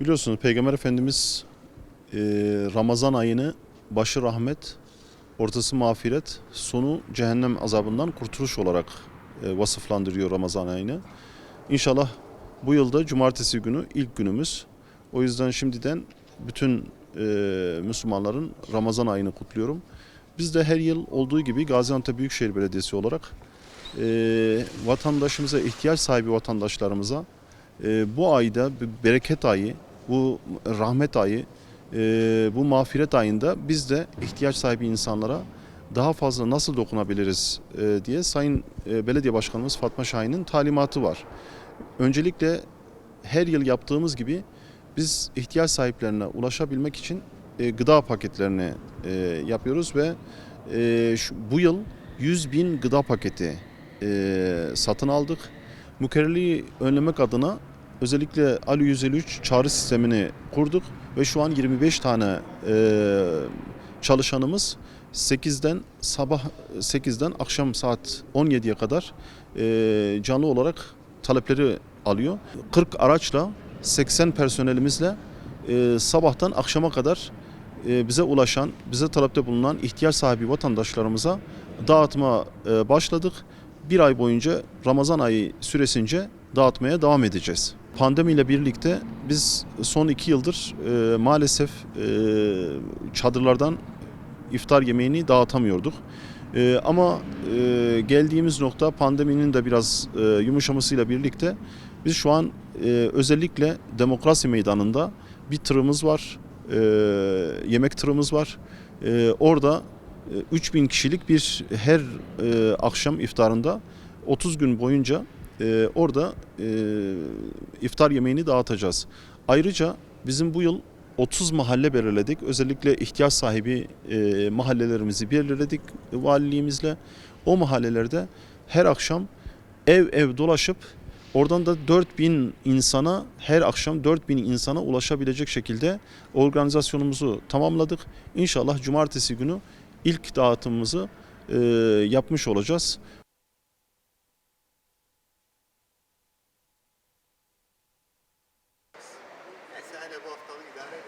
Biliyorsunuz Peygamber Efendimiz e, Ramazan ayını başı rahmet, ortası mağfiret, sonu cehennem azabından kurtuluş olarak e, vasıflandırıyor Ramazan ayını. İnşallah bu yılda cumartesi günü ilk günümüz. O yüzden şimdiden bütün e, Müslümanların Ramazan ayını kutluyorum. Biz de her yıl olduğu gibi Gaziantep Büyükşehir Belediyesi olarak e, vatandaşımıza, ihtiyaç sahibi vatandaşlarımıza e, bu ayda bereket ayı, bu rahmet ayı, e, bu mağfiret ayında biz de ihtiyaç sahibi insanlara daha fazla nasıl dokunabiliriz e, diye Sayın e, Belediye Başkanımız Fatma Şahin'in talimatı var. Öncelikle her yıl yaptığımız gibi biz ihtiyaç sahiplerine ulaşabilmek için gıda paketlerini yapıyoruz ve bu yıl 100 bin gıda paketi satın aldık. Mükerrerliği önlemek adına özellikle Ali 153 çağrı sistemini kurduk ve şu an 25 tane e, çalışanımız 8'den sabah 8'den akşam saat 17'ye kadar e, canlı olarak talepleri alıyor. 40 araçla 80 personelimizle e, sabahtan akşama kadar e, bize ulaşan, bize talepte bulunan ihtiyaç sahibi vatandaşlarımıza dağıtma e, başladık. Bir ay boyunca Ramazan ayı süresince dağıtmaya devam edeceğiz. Pandemiyle birlikte biz son iki yıldır e, maalesef e, çadırlardan iftar yemeğini dağıtamıyorduk. E, ama e, geldiğimiz nokta pandeminin de biraz e, yumuşamasıyla birlikte biz şu an e, özellikle demokrasi meydanında bir tırımız var, e, yemek tırımız var. E, orada e, 3000 kişilik bir her e, akşam iftarında 30 gün boyunca e, orada e, iftar yemeğini dağıtacağız. Ayrıca bizim bu yıl 30 mahalle belirledik. Özellikle ihtiyaç sahibi e, mahallelerimizi belirledik valiliğimizle. O mahallelerde her akşam ev ev dolaşıp oradan da 4000 insana her akşam 4000 insana ulaşabilecek şekilde organizasyonumuzu tamamladık. İnşallah cumartesi günü ilk dağıtımımızı e, yapmış olacağız. Hele bu haftalık idare.